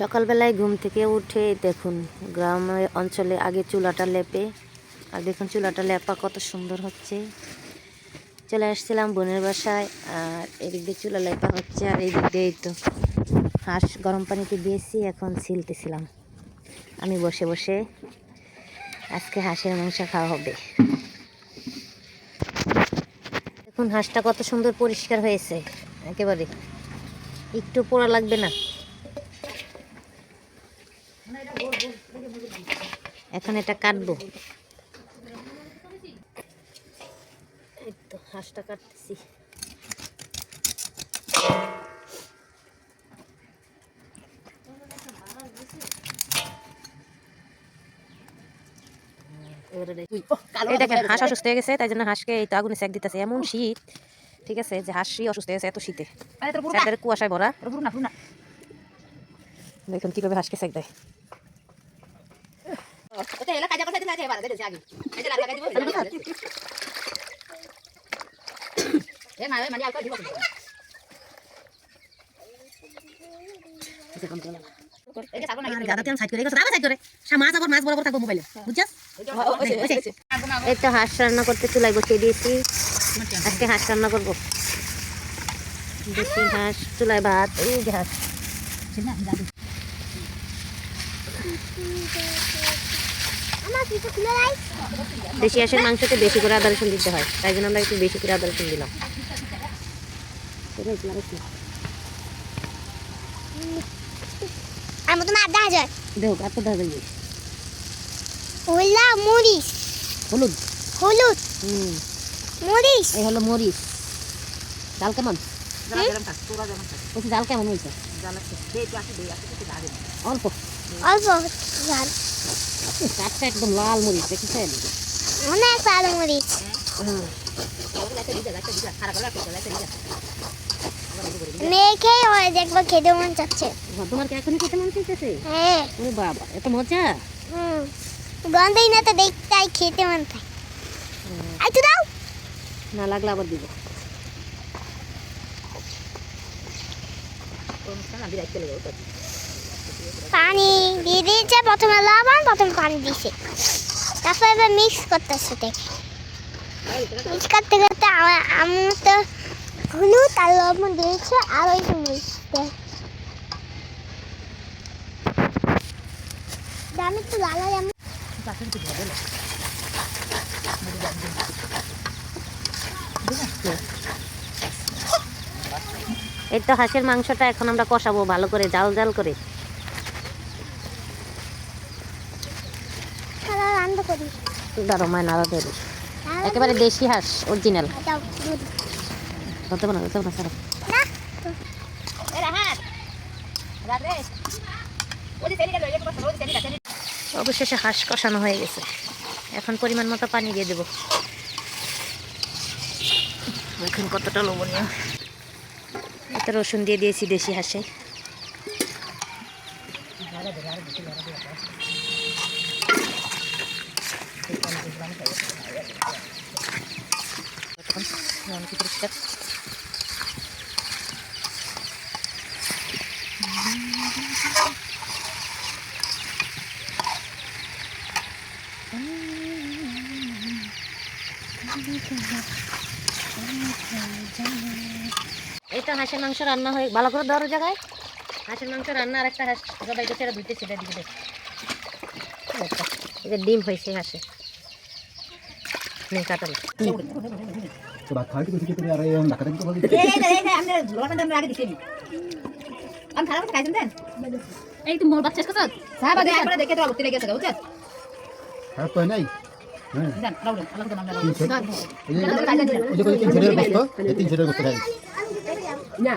সকালবেলায় ঘুম থেকে উঠে দেখুন গ্রাম অঞ্চলে আগে চুলাটা লেপে, আর দেখুন চুলাটা লেপা কত সুন্দর হচ্ছে। চলে আসছিলাম বোনের বাসায়, আর এদিক দিয়ে চুলা লেপা হচ্ছে, আর এদিক দিয়ে তো হাঁস, গরম পানিতে দিয়েছি, এখন ছিলতেছিলাম। আমি বসে বসে আজকে হাঁসের মাংস খাওয়া হবে। দেখুন হাঁসটা কত সুন্দর পরিষ্কার হয়েছে, একেবারে। একটু পোড়া লাগবে না? এখন এটা কাটবো। এই তো হাঁসটা কাটতেছি। হাঁস অসুস্থ হয়ে গেছে তাই জন্য হাঁসকে এই তো আগুনে সেক দিতেছে। এমন শীত ঠিক আছে যে হাঁসই অসুস্থ হয়ে গেছে এত শীতে। কুয়াশায় ভরা। দেখুন কীভাবে হাঁসকে সেক দেয়। এই তো হাঁস রান্না করতে চুলায় বসিয়ে দিয়েছি আজকে হাঁস রান্না করব হাঁস চুলায় ভাত এই হাঁস দেশি হাঁসের মাংসতে বেশি করে আদা রসুন দিতে হয়। তাই জন্য আমরা একটু বেশি করে আদা রসুন দিলাম। আর দেখো ওলা মরিচ। হলুদ? হলুদ। হুম। মরিচ। এই হলো মরিচ। ডাল কেমন? বলছি কেমন হয়েছে? অল্প। অল্প ঝাল চারটা একদম লাল মরিচ দেখেছেন অনেক ভালো মরিচ। মেখে হয় দেখব খেতে মন চাচ্ছে। তোমার কি এখনই খেতে মন চাইতেছে? হ্যাঁ। ওরে বাবা এত মজা? হুম। গন্ধই না তো দেখতে আর খেতে মন দাও। না লাগলে আবার দিব। পানি দিয়ে দিয়েছে প্রথমে লবণ, প্রথমে পানি দিয়েছে তারপর এবার মিক্স করতেছে দেখে মিক্স করতে করতে আমার আমার তো হলুদ আর লবণ দিয়েছে, আর ওই দেয় আমি একটু লাল হয়, আমি এই তো হাঁসের মাংসটা এখন আমরা কষাবো, ভালো করে জাল জাল করে খাবার রান্না করি দাঁড়ো মায় নাড়া একেবারে দেশি হাঁস অরিজিনাল ধরতে না ধরতে স্যার অবশেষে হাঁস কষানো হয়ে গেছে। এখন পরিমাণ মতো পানি দিয়ে দেবো। এখন কতটা লবণীয় এত রসুন দিয়ে দিয়েছি দেশি হাঁসে পরিষ্কার এই তো হাঁসের মাংস রান্না হয়ে ভালো করে দেওয়ার জায়গায়। হাঁসের মাংস রান্না আর একটা হাঁস জবাই তো সেটা ধুইতে সেটা দিকে এটা ডিম হয়েছে হাঁসে। কাটালো তো ভাত খাওয়াই করে আর এই তুমি মোর বাচ্চা দেখে তো আগতে লেগেছে বুঝছেন নাই? হ্যাঁ। জান রাউড আল্লাহ তো নাম তিন সেট এই যে এই যে কই এই না